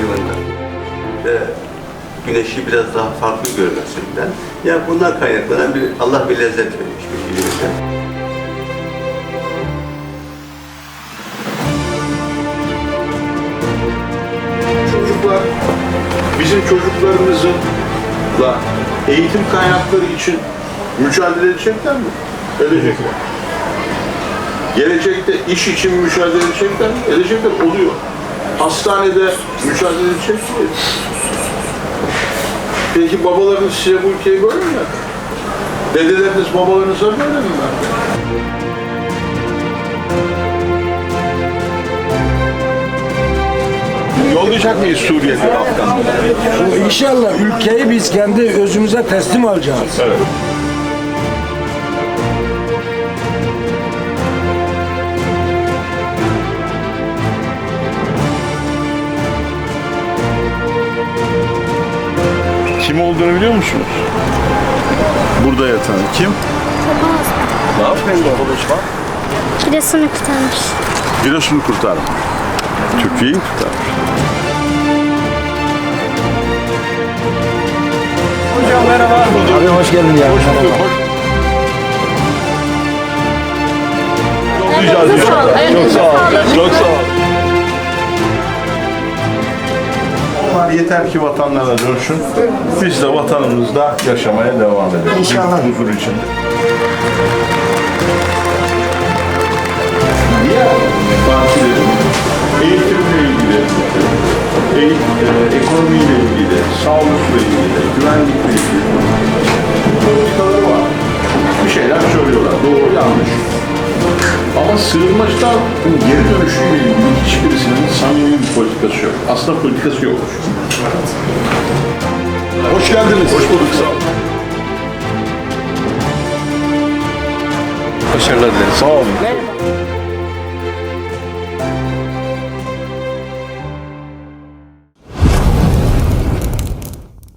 yılında ve güneşi biraz daha farklı görmesinden yani bundan kaynaklanan bir Allah bir lezzet vermiş bir ilimize. Çocuklar bizim çocuklarımızınla eğitim kaynakları için mücadele edecekler mi? Edecekler. Gelecekte iş için mücadele edecekler mi? Edecekler. Oluyor. Hastanede mücadele edecek mi? Peki babalarınız size bu ülkeyi böyle mi verdi? Dedeleriniz babalarınıza böyle mi verdi? Yollayacak mıyız Suriyelileri Afganlara? İnşallah ülkeyi biz kendi özümüze teslim alacağız. Evet. Kim olduğunu biliyor musunuz? Burada yatan kim? Ne yapayım babacığım? Kiresini kurtarmış. Giresun'u kurtarmış. Türkiye'yi kurtarmış. Abi hoş geldin ya. Yollayacağız inşallah. Çok sağ ol. Çok sağ ol. Onlar yeter ki vatanlarına dönsün. Biz de vatanımızda yaşamaya devam edelim. İnşallah. Huzur içinde. Diğer partilerin eğitimle ilgili, eğitim, e, ekonomiyle ilgili, sağlıkla ilgili, güvenlikle ilgili politikaları var. Bir şeyler söylüyorlar. Doğru yanlış. Ama sığınmacılar geri dönüşüyle ilgili hiçbirisinin samimi politikası yok. Aslında politikası yok. Hoş geldiniz. Hoş bulduk. Sağ olun. Başarılar dileriz. Sağ olun.